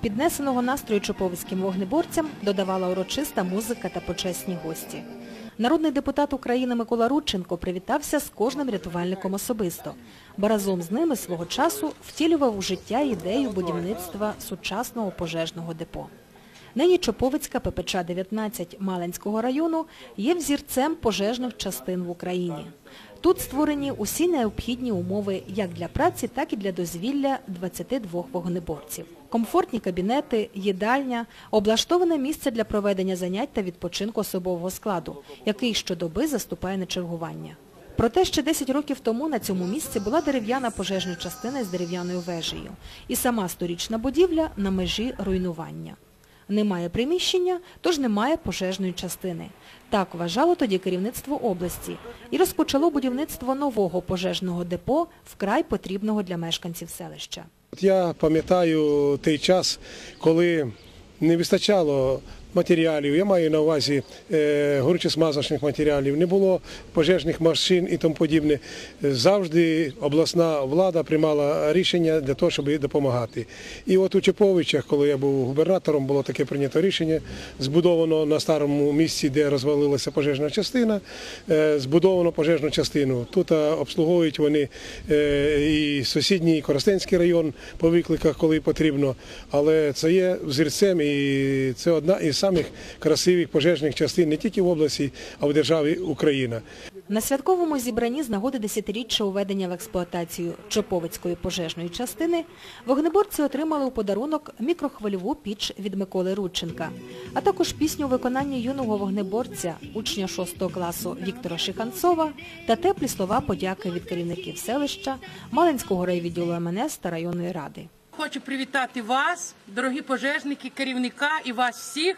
Піднесеного настрою чоповицьким вогнеборцям додавала урочиста музика та почесні гості. Народний депутат України Микола Рудченко привітався з кожним рятувальником особисто, бо разом з ними свого часу втілював у життя ідею будівництва сучасного пожежного депо. Нині Чоповицька ППЧ-19 Малинського району є взірцем пожежних частин в Україні. Тут створені усі необхідні умови як для праці, так і для дозвілля 22 вогнеборців. Комфортні кабінети, їдальня, облаштоване місце для проведення занять та відпочинку особового складу, який щодоби заступає на чергування. Проте ще 10 років тому на цьому місці була дерев'яна пожежна частина з дерев'яною вежею. І сама сторічна будівля на межі руйнування. Немає приміщення, тож немає пожежної частини. Так вважало тоді керівництво області і розпочало будівництво нового пожежного депо, вкрай потрібного для мешканців селища. Я пам'ятаю той час, коли не вистачало матеріалів, я маю на увазі е, горюче-смазочних матеріалів, не було пожежних машин і тому подібне. Завжди обласна влада приймала рішення для того, щоб допомагати. І от у Чеповичах, коли я був губернатором, було таке прийнято рішення, збудовано на старому місці, де розвалилася пожежна частина, е, збудовано пожежну частину. Тут е, обслуговують вони і сусідній і Коростенський район по викликах, коли потрібно. Але це є взірцем і це одна із самих красивих пожежних частин не тільки в області, а в державі Україна. На святковому зібранні з нагоди десятиріччя уведення в експлуатацію Чоповицької пожежної частини вогнеборці отримали у подарунок мікрохвильову піч від Миколи Рудченка, а також пісню у виконанні юного вогнеборця, учня 6 класу Віктора Шиханцова та теплі слова подяки від керівників селища, Малинського райвідділу МНС та районної ради. Хочу привітати вас, дорогі пожежники, керівника і вас всіх,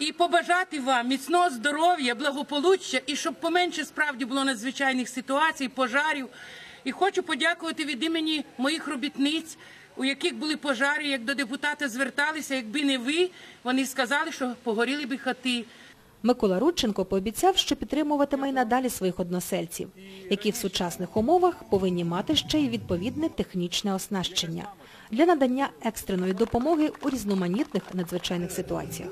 і побажати вам міцного здоров'я, благополуччя і щоб поменше справді було надзвичайних ситуацій, пожарів. І хочу подякувати від імені моїх робітниць, у яких були пожари, як до депутата зверталися, якби не ви, вони сказали, що погоріли би хати. Микола Рудченко пообіцяв, що підтримуватиме й надалі своїх односельців, які в сучасних умовах повинні мати ще й відповідне технічне оснащення для надання екстреної допомоги у різноманітних надзвичайних ситуаціях.